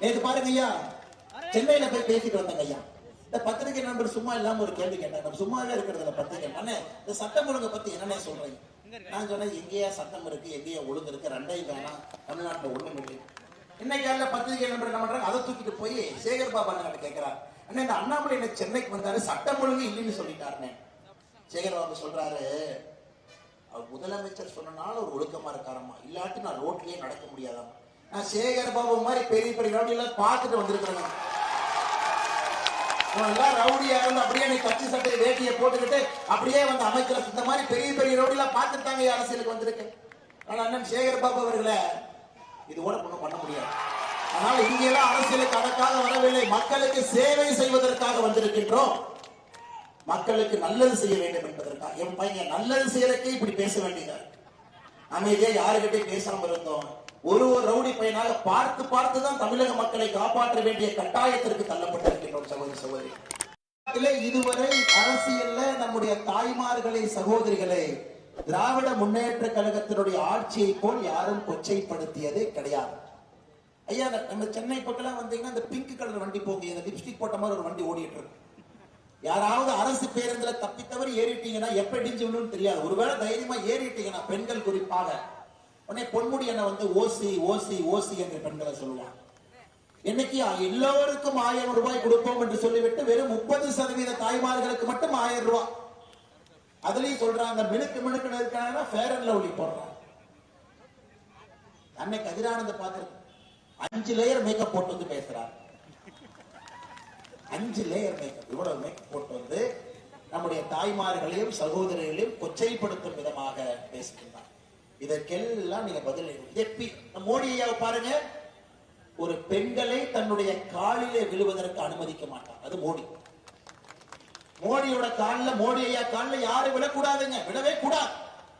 நேத்து பாருங்க ஐயா சென்னையில போய் பேசிட்டு வந்தாங்க ஐயா. இந்த பத்திரிகை நண்பர் சும்மா இல்லாம ஒரு கேள்வி கேட்டாங்க நம்ம சும்மாவே இருக்கிறதுல பத்திரிகை. அண்ணே இந்த சட்டம் ஒழுங்கை பத்தி என்னன்னே சொல்றீங்க? நான் சொன்னேன் எங்கேயா சட்டம் இருக்கு எங்கேயா ஒழுங்கு இருக்கு ரெண்டையும் வேணாம். தமிழ்நாட்டுல ஒண்ணும் இல்லை. இன்னைக்கு காலையில பத்திரிகை நண்பர் என்ன பண்றாங்க அதை தூக்கிட்டு போய் சேகர் பாபா கிட்ட கேட்கிறார் அண்ணே இந்த அண்ணாமலை என்ன சென்னைக்கு வந்தாரு? சட்டம் ஒழுங்கு இல்லைன்னு சொல்லிட்டாருனே சேகர் பாபு சொல்றாரு அவர் முதலமைச்சர் சொன்னனால ஒரு ஒழுக்கமா இருக்காரம்மா. இல்லாட்டி நான் ரோட்லயே நடக்க முடியாதாம் நான் சேகர் பாபு மாதிரி பெரிய பெரிய ரவுடி எல்லாம் பார்த்துட்டு வந்திருக்கிறேன் எல்லாம் ரவுடியா இருந்து அப்படியே நீ கட்சி சட்டை வேட்டியை போட்டுக்கிட்டு அப்படியே வந்து அமைச்சர் இந்த மாதிரி பெரிய பெரிய ரவுடி எல்லாம் பார்த்துட்டாங்க அரசியலுக்கு வந்திருக்கேன். ஆனா அண்ணன் சேகர் பாபு அவர்களை இது கூட ஒண்ணும் பண்ண முடியாது. அதனால இங்கெல்லாம் அரசியலுக்கு அதற்காக வரவில்லை. மக்களுக்கு சேவை செய்வதற்காக வந்திருக்கின்றோம். மக்களுக்கு நல்லது செய்ய வேண்டும் என்பதற்காக. என் பையன் நல்லது செய்யறதுக்கே இப்படி பேச வேண்டியதா அமைதியா யாருக்கிட்டே பேசாம இருந்தோம். ஒரு ஒரு ரவுடி பையனாக பார்த்து பார்த்து தான் தமிழக மக்களை காப்பாற்ற வேண்டிய கட்டாயத்திற்கு தள்ளப்பட்டிருக்கின்றோம் சகோதரி சகோதரி. இதுவரை அரசியல்ல நம்முடைய தாய்மார்களை சகோதரிகளை திராவிட முன்னேற்ற கழகத்தினுடைய ஆட்சியை போல் யாரும் கொச்சைப்படுத்தியதே கிடையாது. ஐயா நம்ம சென்னை பக்கம் வந்தீங்கன்னா இந்த பிங்க் கலர் வண்டி போங்க இந்த லிப்ஸ்டிக் போட்ட மாதிரி ஒரு வண்டி ஓடிட்டு இருக்கு யாராவது அரசு பேருந்துல தப்பி தவறி ஏறிட்டீங்கன்னா எப்ப இடிஞ்சு விழுன்னு தெரியாது. ஒருவேளை தைரியமா ஏறிட்டீங்கன்னா பெண்கள் குறிப்பாக உடனே பொன்முடி என்ன வந்து ஓசி ஓசி ஓசி என்று பெண்களை சொல்லுவான். இன்னைக்கு எல்லோருக்கும் ஆயிரம் ரூபாய் கொடுப்போம் என்று சொல்லிவிட்டு வெறும் முப்பது சதவீத தாய்மார்களுக்கு மட்டும் ஆயிரம் ரூபாய் அதுலயும் சொல்றாங்க மினுக்கு மினுக்கு இருக்காங்கன்னா ஃபேர் அண்ட் லவ்லி போடுறாங்க அன்னை கதிரானந்த பார்த்து அஞ்சு லேயர் மேக்கப் போட்டு வந்து பேசுறாங்க அஞ்சு லேயர் மேக்கப் இவ்வளவு மேக்கப் போட்டு வந்து நம்முடைய தாய்மார்களையும் சகோதரிகளையும் கொச்சைப்படுத்தும் விதமாக பேசுகின்றார் இதற்கெல்லாம் நீங்க பதில் எப்பி மோடி ஐயாவை பாருங்க? ஒரு பெண்களை தன்னுடைய காலிலே விழுவதற்கு அனுமதிக்க மாட்டார். அது மோடி. மோடியோட காலில் மோடி ஐயா காலில் யாரும் விழக்கூடாதுங்க. விழவே கூடாது.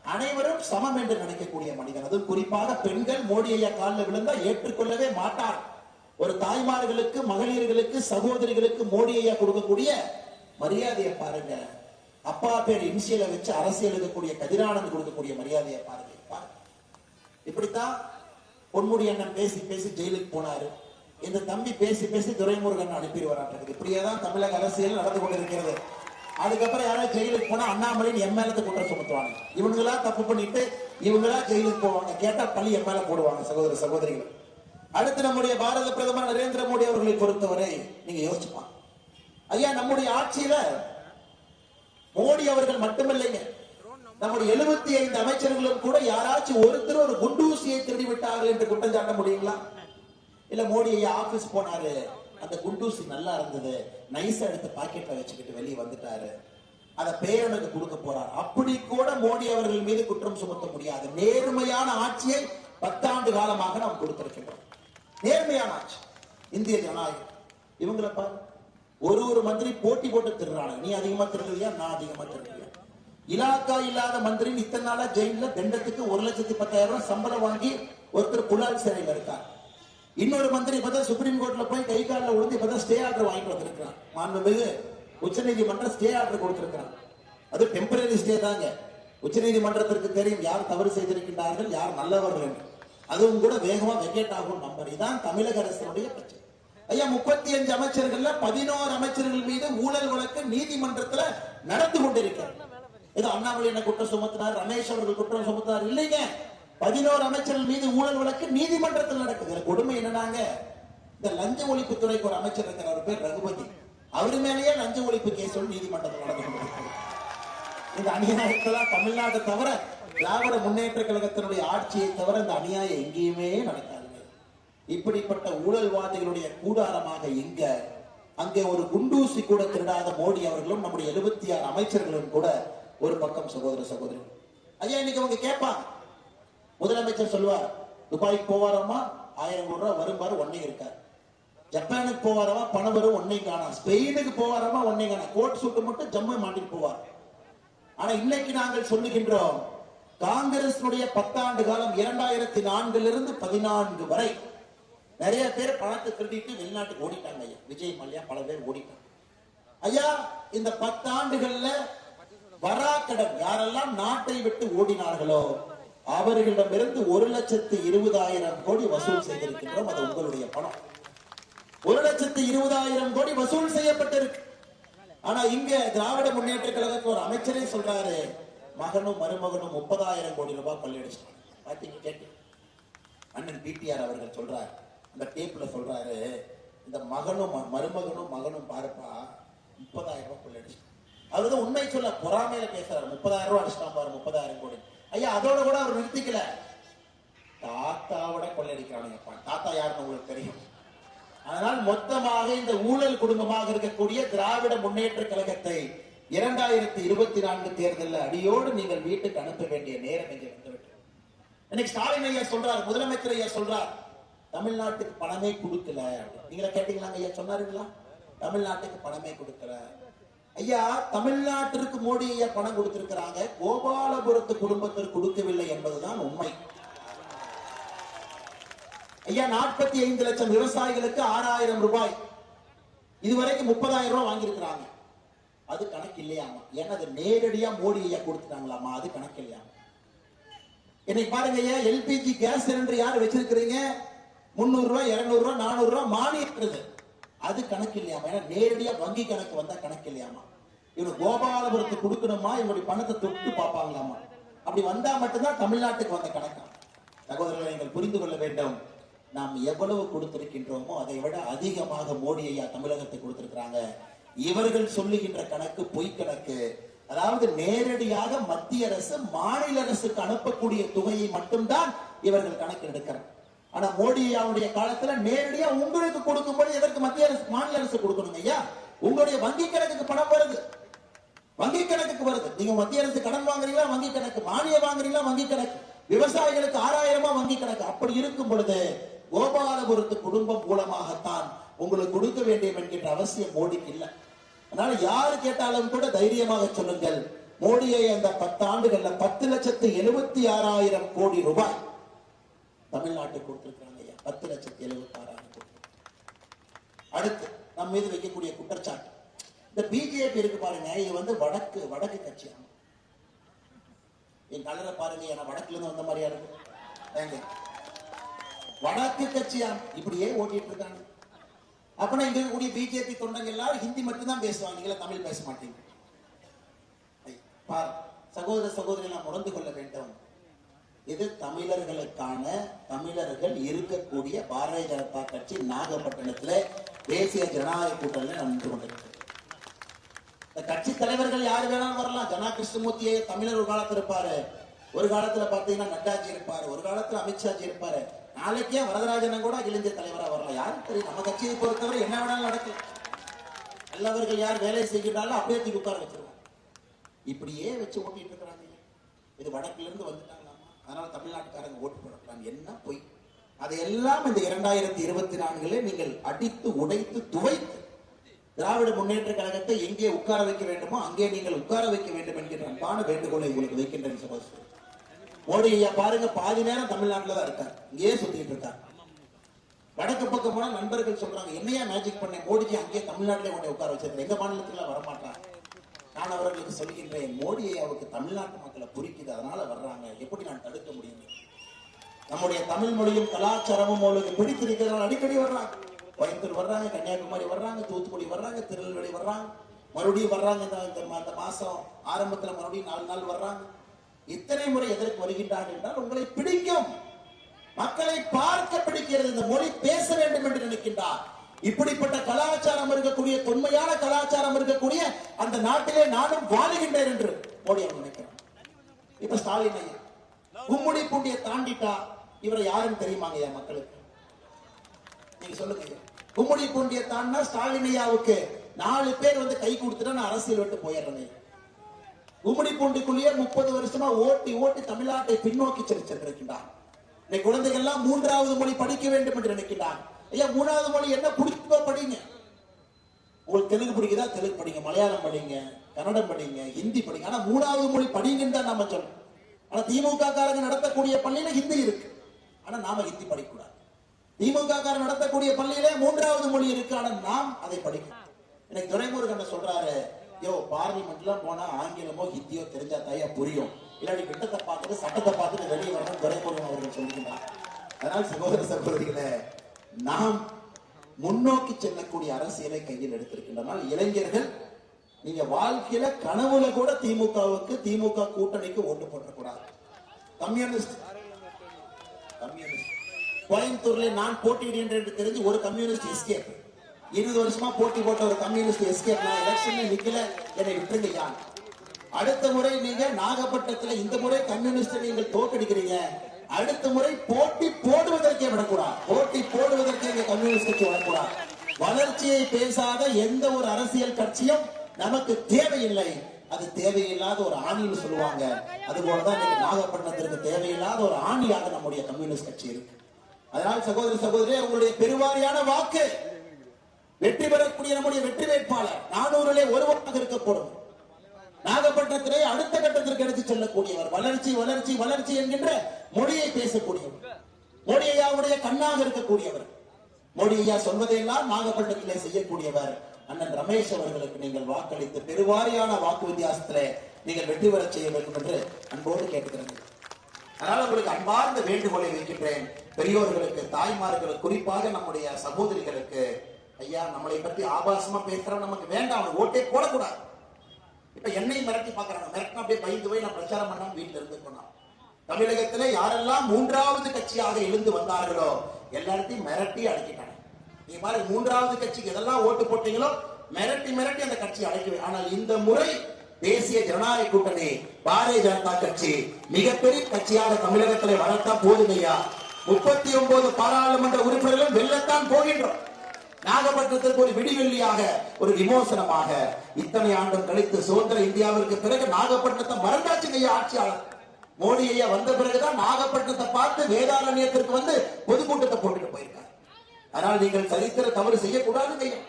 அனைவரும் சமம் என்று நினைக்கக்கூடிய மனிதன். அது குறிப்பாக பெண்கள் மோடி ஐயா காலில் விழுந்தா ஏற்றுக்கொள்ளவே மாட்டார். ஒரு தாய்மார்களுக்கு மகளிர்களுக்கு சகோதரிகளுக்கு மோடி ஐயா கொடுக்கக்கூடிய மரியாதையை பாருங்க. அப்பா பேர் இன்சியலை வச்சு அரசியல் இருக்கக்கூடிய கதிரானந்த் கொடுக்கக்கூடிய மரியாதையை பாருங்க. இப்படித்தான் பொன்முடி அண்ணன் பேசி பேசி ஜெயிலுக்கு போனாரு. இந்த தம்பி பேசி பேசி துரைமுருகன் அனுப்பிடுவாராட்டது இப்படியே தான் தமிழக அரசியல் நடந்து கொண்டிருக்கிறது. அதுக்கப்புறம் யாராவது ஜெயிலுக்கு போனா அண்ணாமலையின் எம்எல்ஏ குற்றம் சுமத்துவாங்க. இவங்களா தப்பு பண்ணிட்டு இவங்களா ஜெயிலுக்கு போவாங்க. கேட்டா பள்ளி எம்எல்ஏ போடுவாங்க சகோதர சகோதரிகள். அடுத்து நம்முடைய பாரத பிரதமர் நரேந்திர மோடி அவர்களை பொறுத்தவரை நீங்க யோசிச்சுப்பாங்க. ஐயா நம்முடைய ஆட்சியில மோடி அவர்கள் மட்டுமில்லைங்க. நம்முடைய எழுபத்தி ஐந்து அமைச்சர்களும் கூட யாராச்சும் ஒருத்தர் ஒரு குண்டூசியை திருடி விட்டார்கள் என்று குற்றம் சாட்ட முடியுங்களா? இல்ல மோடி ஐயா ஆபீஸ் போனாரு அந்த குண்டூசி நல்லா இருந்தது நைஸா எடுத்து பாக்கெட்ல வச்சுக்கிட்டு வெளியே வந்துட்டாரு. அத பேரனுக்கு கொடுக்க போறார். அப்படி கூட மோடி அவர்கள் மீது குற்றம் சுமத்த முடியாது. நேர்மையான ஆட்சியை பத்தாண்டு காலமாக நாம் கொடுத்திருக்கின்றோம். நேர்மையான ஆட்சி. இந்திய ஜனநாயகம். இவங்களை பாரு. ஒரு ஒரு மந்திரி போட்டி போட்டு திருறாங்க நீ அதிகமா திருடுவியா நான் அதிகமா திருடுவேன் இலாக்கா இல்லாத மந்திரி இத்தனை நாளா ஜெயில தண்டத்துக்கு ஒரு லட்சத்தி பத்தாயிரம் ரூபாய் சம்பளம் வாங்கி ஒருத்தர் புலால் சிறையில் இருக்கார். இன்னொரு மந்திரி இப்பதான் சுப்ரீம் கோர்ட்ல போய் கை காலில் விழுந்து இப்பதான் ஸ்டே ஆர்டர் வாங்கி கொடுத்துருக்கிறான் மாண்புமிகு உச்ச நீதிமன்றம் ஸ்டே ஆர்டர் கொடுத்திருக்கிறான். அது டெம்பரரி ஸ்டே தாங்க. உச்ச நீதிமன்றத்திற்கு தெரியும் யார் தவறு செய்திருக்கின்றார்கள் யார் நல்லவர்கள் என்று. அதுவும் கூட வேகமா வெக்கேட் ஆகும் நம்பர். இதான் தமிழக அரசினுடைய பிரச்சனை. ஐயா முப்பத்தி அஞ்சு அமைச்சர்கள்ல பதினோரு அமைச்சர்கள் மீது ஊழல் வழக்கு நீதிமன்றத்துல நடந்து கொண்டிருக்கிறது. ஏதோ அண்ணாமலை என்ன குற்றம் சுமத்தினார் ரமேஷ் அவர்கள் குற்றம் சுமத்தினார். இல்லைங்க. பதினோரு அமைச்சர்கள் மீது ஊழல் வழக்கு நீதிமன்றத்தில் நடக்குது. கொடுமை என்னன்னாங்க? இந்த லஞ்ச ஒழிப்பு துறைக்கு ஒரு அமைச்சர் இருக்கிற அவர் பேர் ரகுபதி. அவர் மேலேயே லஞ்ச ஒழிப்பு கேஸ் நீதிமன்றத்தில் நடந்து கொண்டிருக்கிறது இந்த அநியாயத்தெல்லாம் தமிழ்நாட்டை தவிர திராவிட முன்னேற்ற கழகத்தினுடைய ஆட்சியை தவிர இந்த அநியாயம் எங்கேயுமே நடக்காதுங்க. இப்படிப்பட்ட ஊழல்வாதிகளுடைய கூடாரமாக எங்க அங்கே ஒரு குண்டூசி கூட திருடாத மோடி அவர்களும் நம்முடைய எழுபத்தி ஆறு அமைச்சர்களும் கூட ஒரு பக்கம் சகோதர சகோதரி. ஐயா இன்னைக்கு அவங்க கேட்பாங்க. முதலமைச்சர் சொல்லுவார் துபாய்க்கு போவாரம்மா? ஆயிரம் கோடி ரூபாய் வரும்பாரு ஒன்னே இருக்கார். ஜப்பானுக்கு போவாரமா பணம் வரும் ஒன்னே காணா ஸ்பெயினுக்கு போவாரமா ஒன்னே காணா கோட் சூட்டு மட்டும் ஜம்மு மாட்டிட்டு போவார். ஆனா இன்னைக்கு நாங்கள் சொல்லுகின்றோம் காங்கிரசினுடைய பத்தாண்டு காலம் இரண்டாயிரத்தி நான்கிலிருந்து பதினான்கு வரை நிறைய பேர் பணத்தை திருடிட்டு வெளிநாட்டுக்கு ஓடிட்டாங்க ஐயா. விஜய் மல்லையா பல பேர் ஓடிட்டாங்க. ஐயா இந்த பத்தாண்டுகள்ல வராக்கடன் யாரெல்லாம் நாட்டை விட்டு ஓடினார்களோ அவர்களிடமிருந்து ஒரு லட்சத்து இருபதாயிரம் கோடி வசூல் செய்திருக்கின்றோம். அது உங்களுடைய பணம். ஒரு லட்சத்து இருபதாயிரம் கோடி வசூல் செய்யப்பட்டிருக்கு. ஆனா இங்க திராவிட முன்னேற்ற கழகத்துக்கு ஒரு அமைச்சரே சொல்றாரு மகனும் மருமகனும் முப்பதாயிரம் கோடி ரூபாய் கொள்ளையடிச்சிட்டாங்க பாத்தீங்க கேட்டு அண்ணன் பிடிஆர் அவர்கள் சொல்றாரு அந்த டேப்ல சொல்றாரு இந்த மகனும் ம- மருமகனும் மகனும் பாருப்பா முப்பதாயிரம் ரூபாய் கொள்ளையடிச்சிட்டாங்க அவர் தான் உண்மை சொல்ல பொறாமையில பேசுறாரு. முப்பதாயிரம் ரூபாய் அடிச்சிட்டான் பாரு முப்பதாயிரம் கோடி. ஐயா அதோட கூட அவர் நிறுத்திக்கல. தாத்தாவோட கொள்ளையடிக்கிறானுங்கப்பா தாத்தா யாருன்னு உங்களுக்கு தெரியும். அதனால் மொத்தமாக இந்த ஊழல் குடும்பமாக இருக்கக்கூடிய திராவிட முன்னேற்ற கழகத்தை இரண்டாயிரத்தி இருபத்தி நான்கு தேர்தலில் அடியோடு நீங்கள் வீட்டுக்கு அனுப்ப வேண்டிய நேரம் இங்கே வந்துவிட்டது. இன்னைக்கு ஸ்டாலின் ஐயா சொல்றார் முதலமைச்சர் ஐயா சொல்றார் தமிழ்நாட்டுக்கு பணமே கொடுக்கல நீங்களா கேட்டீங்களா ஐயா? சொன்னாருங்களா? தமிழ்நாட்டுக்கு பணமே கொடுக்கல. ஐயா தமிழ்நாட்டிற்கு மோடி ஐயா பணம் கொடுத்திருக்கிறாங்க. கோபாலபுரத்து குடும்பத்திற்கு கொடுக்கவில்லை என்பதுதான் உண்மை. ஐயா நாற்பத்தி ஐந்து லட்சம் விவசாயிகளுக்கு ஆறாயிரம் ரூபாய். இதுவரைக்கும் முப்பதாயிரம் ரூபாய் வாங்கியிருக்கிறாங்க. அது கணக்கு இல்லையாமா? ஏன்னா அது நேரடியா மோடி ஐயா கொடுத்துட்டாங்களாமா? அது கணக்கு இல்லையாமா இன்னைக்கு பாருங்க ஐயா எல்பிஜி கேஸ் சிலிண்டர் யார் வச்சிருக்கிறீங்க? முந்நூறு ரூபாய் இருநூறு ரூபாய் நானூறு ரூபாய் மானியக்கிறது அது கணக்கு இல்லையாமா ஏன்னா நேரடியா வங்கி கணக்கு வந்தா கணக்கு இல்லையாமா இவரு கோபாலபுரத்துக்கு கொடுக்கணுமா? இவருடைய பணத்தை தொட்டு பார்ப்பாங்களாமா? அப்படி வந்தா மட்டும்தான் தமிழ்நாட்டுக்கு வந்த கணக்கா? சகோதரர்களை நீங்கள் புரிந்து கொள்ள வேண்டும். நாம் எவ்வளவு கொடுத்திருக்கின்றோமோ அதை விட அதிகமாக மோடி ஐயா தமிழகத்துக்கு கொடுத்திருக்கிறாங்க. இவர்கள் சொல்லுகின்ற கணக்கு பொய் கணக்கு. அதாவது நேரடியாக மத்திய அரசு மாநில அரசுக்கு அனுப்பக்கூடிய தொகையை மட்டும்தான் இவர்கள் கணக்கு எடுக்கிறார் ஆனா மோடி அவருடைய காலத்துல நேரடியா உங்களுக்கு கொடுக்கும்போது எதற்கு மத்திய அரசு மாநில அரசு கொடுக்கணுங்க ஐயா? உங்களுடைய வங்கி கணக்குக்கு பணம் வருது. வங்கி கணக்குக்கு வருது. நீங்க மத்திய அரசு கடன் வாங்குறீங்களா வங்கி கணக்கு? மானியம் வாங்குறீங்களா வங்கி கணக்கு? விவசாயிகளுக்கு ஆறாயிரமா வங்கி கணக்கு? அப்படி இருக்கும் பொழுது கோபாலபுரத்து குடும்பம் மூலமாகத்தான் உங்களுக்கு கொடுக்க வேண்டும் என்கின்ற அவசியம் மோடிக்கு இல்லை. அதனால யாரு கேட்டாலும் கூட தைரியமாக சொல்லுங்கள். மோடியை அந்த பத்து ஆண்டுகள்ல பத்து லட்சத்து எழுபத்தி ஆறாயிரம் கோடி ரூபாய் தமிழ்நாட்டுக்கு கொடுத்திருக்கிறாங்க ஐயா. பத்து லட்சத்தி எழுபத்தி ஆறாயிரம் கோடி. அடுத்து நம்ம மீது வைக்கக்கூடிய குற்றச்சாட்டு. இந்த பிஜேபி இருக்கு பாருங்க. இது வந்து வடக்கு வடக்கு கட்சி என் கலரை பாருங்க ஏன்னா வடக்குல இருந்து வந்த மாதிரியா இருக்கு. வடக்கு கட்சியா இப்படியே ஓட்டிட்டு இருக்காங்க. அப்பனா இங்க இருக்கக்கூடிய பிஜேபி தொண்டங்க எல்லாரும் ஹிந்தி மட்டும்தான் பேசுவாங்க. நீங்களா தமிழ் பேச மாட்டீங்க. ஐ, சகோதர சகோதரி நாம் உணர்ந்து கொள்ள வேண்டும். இது தமிழர்களுக்கான தமிழர்கள் இருக்கக்கூடிய பாரதிய ஜனதா கட்சி நாகப்பட்டினத்துல தேசிய ஜனநாயக கூட்டணி நடந்து கொண்டிருக்கு கட்சி தலைவர்கள் யார் வேணாலும் வரலாம். ஜனா கிருஷ்ணமூர்த்தியே தமிழர் ஒரு காலத்துல இருப்பாரு. ஒரு காலத்துல பாத்தீங்கன்னா நட்டாஜி இருப்பாரு. ஒரு காலத்துல அமித்ஷாஜி இருப்பாரு. நாளைக்கே வரதராஜனும் கூட இளைஞர் தலைவரா வரலாம். யாரும் தெரியும் நம்ம கட்சியை பொறுத்தவரை என்ன வேணாலும் நடக்கும். நல்லவர்கள் யார் வேலை செய்கிறாலும் அப்படியே தூக்கி உட்கார வச்சிருவோம் இப்படியே வச்சு ஓட்டிட்டு இருக்கிறாங்க. இது வடக்குல இருந்து வந்துட்டாங்க. அதனால தமிழ்நாட்டுக்காரங்க ஓட்டு போடலாம் என்ன பொய்? அதையெல்லாம் இந்த இரண்டாயிரத்தி இருபத்தி நான்குல நீங்கள் அடித்து உடைத்து துவைத்து திராவிட முன்னேற்ற கழகத்தை எங்கே உட்கார வைக்க வேண்டுமோ அங்கே நீங்கள் உட்கார வைக்க வேண்டும் என்கிற அன்பான வேண்டுகோளை உங்களுக்கு வைக்கின்றேன் சபாஸ் மோடி ஐயா பாருங்க பாதி நேரம் தமிழ்நாட்டில் தான் இருக்கார். இங்கேயே சுத்திட்டு இருக்கார். வடக்கு பக்கம் போனா நண்பர்கள் சொல்றாங்க என்னையா மேஜிக் பண்ண மோடிஜி அங்கேயே தமிழ்நாட்டிலே கொண்டு உட்கார வச்சிருக்கேன் எங்க மாநிலத்துல வரமாட்டான்? நான் அவர்களுக்கு சொல்கின்றேன் மோடி ஐயாவுக்கு தமிழ்நாட்டு மக்களை புரிக்குது அதனால வர்றாங்க. எப்படி நான் தடுக்க முடியும்? நம்முடைய தமிழ் மொழியும் கலாச்சாரமும் அவளுக்கு பிடித்திருக்கிறதால அடிக்கடி வர்றாங்க. கோயம்புத்தூர் வர்றாங்க கன்னியாகுமரி வர்றாங்க தூத்துக்குடி வர்றாங்க திருநெல்வேலி வர்றாங்க. மறுபடியும் வர்றாங்க இந்த அந்த மாசம் ஆரம்பத்துல மறுபடியும் நாலு நாள் வர்றாங்க. இத்தனை முறை எதற்கு வருகின்றார்கள் என்றால் உங்களை பிடிக்கும். மக்களை பார்க்க பிடிக்கிறது இந்த மொழி பேச வேண்டும் என்று நினைக்கின்றார். இப்படிப்பட்ட கலாச்சாரம் இருக்கக்கூடிய தொன்மையான கலாச்சாரம் இருக்கக்கூடிய அந்த நாட்டிலே நானும் வாழுகின்றேன் என்று மோடி அவர் நினைக்கிறார். இப்ப ஸ்டாலின் ஐயா கும்முடி பூண்டிய தாண்டிட்டா இவரை யாருன்னு தெரியுமாங்க ஐயா மக்களுக்கு? நீங்க சொல்லுங்க ஐயா. கும்முடி பூண்டிய தாண்டினா ஸ்டாலின் ஐயாவுக்கு நாலு பேர் வந்து கை கொடுத்துட்டா நான் அரசியல் விட்டு போயிடுறேன் கும்முடி பூண்டிக்குள்ளேயே முப்பது வருஷமா ஓட்டி ஓட்டி தமிழ்நாட்டை பின்னோக்கி சென்று சென்றிருக்கின்றார் இன்னைக்கு குழந்தைகள் எல்லாம் மூன்றாவது மொழி படிக்க வேண்டும் என்று நினைக்கின்றான் ஐயா மூணாவது மொழி என்ன? பிடிச்சோ படிங்க. உங்களுக்கு தெலுங்கு பிடிக்குதா? தெலுங்கு படிங்க. மலையாளம் படிங்க. கன்னடம் படிங்க. ஹிந்தி படிங்க. ஆனா மூணாவது மொழி படிங்கன்னு தான் நாம சொல்லணும். ஆனா திமுக காரங்க நடத்தக்கூடிய பள்ளியில ஹிந்தி இருக்கு. ஆனா நாம ஹிந்தி படிக்கக்கூடாது. திமுக காரங்க நடத்தக்கூடிய பள்ளியில மூன்றாவது மொழி இருக்கு. ஆனா நாம் அதை படிக்கணும். எனக்கு துரைமுருகன் சொல்றாரு யோ பார்லிமெண்ட்லாம் போனா ஆங்கிலமோ ஹிந்தியோ தெரிஞ்சா தாயா புரியும். இல்லாட்டி கிட்டத்தை பார்த்துட்டு சட்டத்தை பார்த்துட்டு வெளியே வரணும் துரைமுருகன் அவர்கள் சொல்லுகிறார் அதனால் சகோதர சகோதரிகளை நாம் முன்னோக்கி செல்லக்கூடிய அரசியலை கையில் எடுத்திருக்கின்றனால் இளைஞர்கள் நீங்க வாழ்க்கையில கனவுல கூட திமுகவுக்கு திமுக கூட்டணிக்கு ஓட்டு போட்டக்கூடாது கம்யூனிஸ்ட். கம்யூனிஸ்ட். கோயம்புத்தூர்ல நான் போட்டியிடுகிறேன் என்று தெரிஞ்சு ஒரு கம்யூனிஸ்ட் எஸ்கேப். இருபது வருஷமா போட்டி போட்ட ஒரு கம்யூனிஸ்ட் எஸ்கேப். நான் எலெக்ஷன்ல நிக்கல. என்னை விட்டுருங்க யான் அடுத்த முறை நீங்க நாகப்பட்டினத்துல இந்த முறை கம்யூனிஸ்ட் நீங்கள் தோக்கடிக்கிறீங்க அடுத்த முறை போட்டி போடுவதற்கே விடக்கூடாது. போட்டி போடுவதற்கே இங்க கம்யூனிஸ்ட் கட்சி வரக்கூடாது. வளர்ச்சியை பேசாத எந்த ஒரு அரசியல் கட்சியும் நமக்கு தேவையில்லை. அது தேவையில்லாத ஒரு ஆணின்னு சொல்லுவாங்க. அது போலதான் நாகப்பட்டினத்திற்கு தேவையில்லாத ஒரு ஆணியாக நம்முடைய கம்யூனிஸ்ட் கட்சி இருக்கு. அதனால் சகோதரி சகோதரி உங்களுடைய பெருவாரியான வாக்கு வெற்றி பெறக்கூடிய நம்முடைய வெற்றி வேட்பாளர் நானூறுலே ஒருவராக இருக்கப்படும் நாகப்பட்டினத்திலே அடுத்த கட்டத்திற்கு எடுத்து செல்லக்கூடியவர். வளர்ச்சி வளர்ச்சி வளர்ச்சி என்கின்ற மொழியை பேசக்கூடியவர். மோடி ஐயாவுடைய கண்ணாக இருக்கக்கூடியவர். மோடி ஐயா சொல்வதையெல்லாம் நாகப்பட்டினத்திலே செய்யக்கூடியவர். அண்ணன் ரமேஷ் அவர்களுக்கு நீங்கள் வாக்களித்து பெருவாரியான வாக்கு வித்தியாசத்திலே நீங்கள் வெற்றி பெற செய்ய வேண்டும் என்று அன்போடு கேட்கிறது அதனால உங்களுக்கு அன்பார்ந்த வேண்டுகோளை வைக்கின்றேன். பெரியோர்களுக்கு தாய்மார்களுக்கு குறிப்பாக நம்முடைய சகோதரிகளுக்கு ஐயா நம்மளை பற்றி ஆபாசமா பேசுறவன் நமக்கு வேண்டாம் ஓட்டே போடக்கூடாது. இப்ப என்னை மிரட்டி பாக்குறாங்க மிரட்டினா அப்படியே பயந்து போய் நான் பிரச்சாரம் பண்ணாம வீட்டுல இருந்து போனான் தமிழகத்துல யாரெல்லாம் மூன்றாவது கட்சியாக எழுந்து வந்தார்களோ எல்லாத்தையும் மிரட்டி அடக்கிட்டாங்க நீ பாருங்க மூன்றாவது கட்சிக்கு எதெல்லாம் ஓட்டு போட்டீங்களோ மிரட்டி மிரட்டி அந்த கட்சி அடைக்கவே. ஆனால் இந்த முறை தேசிய ஜனநாயக கூட்டணி பாரதிய ஜனதா கட்சி மிகப்பெரிய கட்சியாக தமிழகத்திலே வளர்த்தா போதுமையா முப்பத்தி ஒன்பது பாராளுமன்ற உறுப்பினர்களும் வெல்லத்தான் போகின்றோம். நாகப்பட்டினத்திற்கு ஒரு விடிவெள்ளியாக ஒரு விமோசனமாக இத்தனை ஆண்டும் கழித்து சுதந்திர இந்தியாவிற்கு பிறகு நாகப்பட்டினத்தை மறந்தாச்சுங்க ஐயா ஆட்சியாளர். மோடி ஐயா வந்த பிறகுதான் நாகப்பட்டினத்தை பார்த்து வேதாரண்யத்திற்கு வந்து பொதுக்கூட்டத்தை போட்டுட்டு போயிருக்காரு. அதனால் நீங்கள் சரித்திர தவறு செய்யக்கூடாது ஐயா.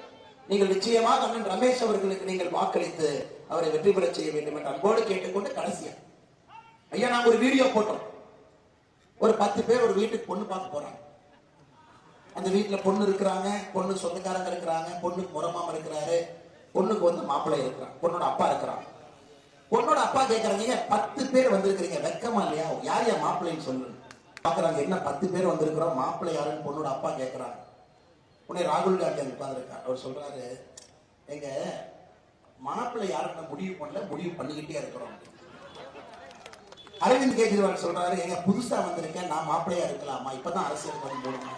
நீங்கள் நிச்சயமாக அண்ணன் ரமேஷ் அவர்களுக்கு நீங்கள் வாக்களித்து அவரை வெற்றி பெற செய்ய வேண்டும் என்று அன்போடு கேட்டுக்கொண்டு கடைசியா. ஐயா நாங்க ஒரு வீடியோ போட்டோம். ஒரு பத்து பேர் ஒரு வீட்டுக்கு பொண்ணு பார்க்க போறாங்க. அந்த வீட்டில் பொண்ணு இருக்கிறாங்க பொண்ணு சொந்தக்காரங்க இருக்கிறாங்க பொண்ணுக்கு முறமாம இருக்கிறாரு பொண்ணுக்கு வந்து மாப்பிள்ளை இருக்கிறான் பொண்ணோட அப்பா இருக்கிறான். பொண்ணோட அப்பா கேட்கறாங்க பத்து பேர் வந்திருக்கிறீங்க வெக்கமா இல்லையா? யார் யார் மாப்பிள்ளைன்னு சொல்லு. பாக்குறாங்க என்ன பத்து பேர் வந்திருக்கிறோம் மாப்பிள்ளை யாருன்னு பொண்ணோட அப்பா கேட்கறாங்க உடனே ராகுல் காந்தி அங்க உட்கார்ந்திருக்கார். அவர் சொல்றாரு எங்க மாப்பிள்ளை யாருன்னு முடிவு பண்ணல முடிவு பண்ணிக்கிட்டே இருக்கிறோம். அரவிந்த் கெஜ்ரிவால் சொல்றாரு எங்க புதுசா வந்திருக்கேன் நான் மாப்பிள்ளையா இருக்கலாமா? இப்பதான் அரசியல் பண்ணி போடுங்க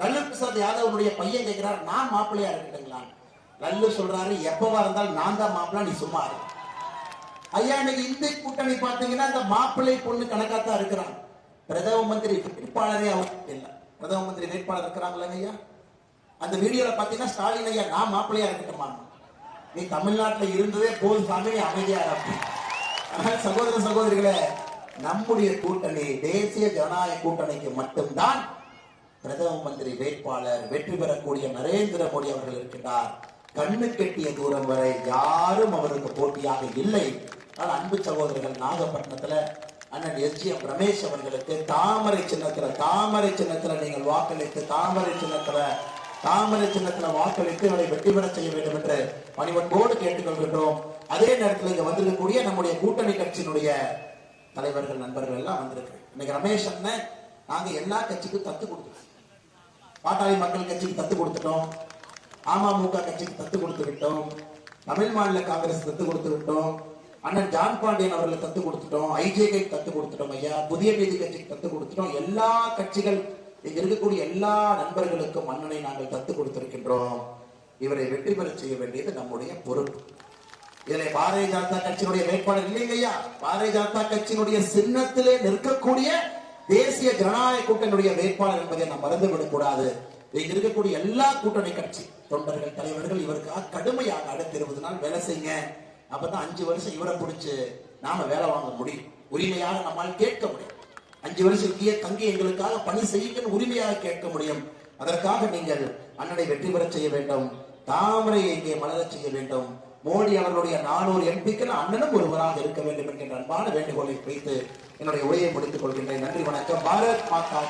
லல்லு பிரசாத் யாதவனுடைய பையன் கேட்கிறார் நான் மாப்பிள்ளையா இருக்கட்டுங்களா? லல்லு சொல்றாரு எப்பவா இருந்தாலும் நான் தான் மாப்பிள்ளை நீ சும்மா இரு. ஐயா இன்னைக்கு இந்த கூட்டணி பாத்தீங்கன்னா அந்த மாப்பிள்ளை பொண்ணு கணக்காத்தான் இருக்கிறான் பிரதம மந்திரி வேட்பாளரே அவங்க இல்லை பிரதம மந்திரி வேட்பாளர் இருக்கிறாங்களா ஐயா? அந்த வீடியோல பாத்தீங்கன்னா ஸ்டாலின் ஐயா நான் மாப்பிள்ளையா இருக்கட்டுமா? நீ தமிழ்நாட்டில் இருந்ததே போது சாமி அமைதியா இருக்கு அப்படி. ஆனால் சகோதர சகோதரிகளே நம்முடைய கூட்டணி தேசிய ஜனநாயக கூட்டணிக்கு மட்டும்தான் பிரதம மந்திரி வேட்பாளர் வெற்றி பெறக்கூடிய நரேந்திர மோடி அவர்கள் இருக்கின்றார். கண்ணு கெட்டிய தூரம் வரை யாரும் அவருக்கு போட்டியாக இல்லை. ஆனால் அன்பு சகோதரர்கள் நாகப்பட்டினத்துல அண்ணன் எஸ் எம் ரமேஷ் அவர்களுக்கு தாமரை சின்னத்துல தாமரை சின்னத்துல நீங்கள் வாக்களித்து தாமரை சின்னத்துல தாமரை சின்னத்துல வாக்களித்து இவரை வெற்றி பெற செய்ய வேண்டும் என்று பணிவன்போடு கேட்டுக்கொள்கின்றோம். அதே நேரத்தில் இங்க வந்திருக்கக்கூடிய நம்முடைய கூட்டணி கட்சியினுடைய தலைவர்கள் நண்பர்கள் எல்லாம் வந்திருக்கு. இன்னைக்கு ரமேஷ் அண்ணன் நாங்க எல்லா கட்சிக்கும் தத்து கொடுத்தோம் பாட்டாளி மக்கள் கட்சிக்கு தத்து கொடுத்துட்டோம். அமமுக கட்சிக்கு தத்து கொடுத்து விட்டோம். தமிழ் மாநில காங்கிரஸ் தத்து கொடுத்து விட்டோம். அண்ணன் ஜான் பாண்டியன் அவர்களுக்கு தத்து கொடுத்துட்டோம். ஐஜேகை தத்து கொடுத்துட்டோம் ஐயா. புதிய நீதி கட்சிக்கு தத்து கொடுத்துட்டோம். எல்லா கட்சிகள் இங்க இருக்கக்கூடிய எல்லா நண்பர்களுக்கும் மன்னனை நாங்கள் தத்து கொடுத்திருக்கின்றோம். இவரை வெற்றி பெற செய்ய வேண்டியது நம்முடைய பொறுப்பு. இதுல பாரதிய ஜனதா கட்சியினுடைய வேட்பாளர் இல்லைங்க ஐயா. பாரதிய ஜனதா கட்சியினுடைய சின்னத்திலே நிற்கக்கூடிய தேசிய ஜனநாயக கூட்டணியுடைய வேட்பாளர் என்பதை நாம் மறந்துவிடக் கூடாது இங்க இருக்கக்கூடிய எல்லா கூட்டணி கட்சி தொண்டர்கள் தலைவர்கள் இவருக்காக கடுமையாக அடுத்த இருபது நாள் வேலை செய்யுங்க. அப்பதான் அஞ்சு வருஷம் இவரை பிடிச்சு நாம வேலை வாங்க முடியும். உரிமையாக நம்மால் கேட்க முடியும். அஞ்சு வருஷம் இங்கேயே தங்கி எங்களுக்காக பணி செய்யுங்கன்னு உரிமையாக கேட்க முடியும். அதற்காக நீங்கள் அண்ணனை வெற்றி பெற செய்ய வேண்டும். தாமரையை இங்கே மலர செய்ய வேண்டும். மோடி அவர்களுடைய நானூறு எம்பிக்கள் அண்ணனும் ஒருவராக இருக்க வேண்டும் என்கின்ற அன்பான வேண்டுகோளை வைத்து என்னுடைய உரையை முடித்துக் கொள்கின்றேன். நன்றி வணக்கம். பாரத் மாதா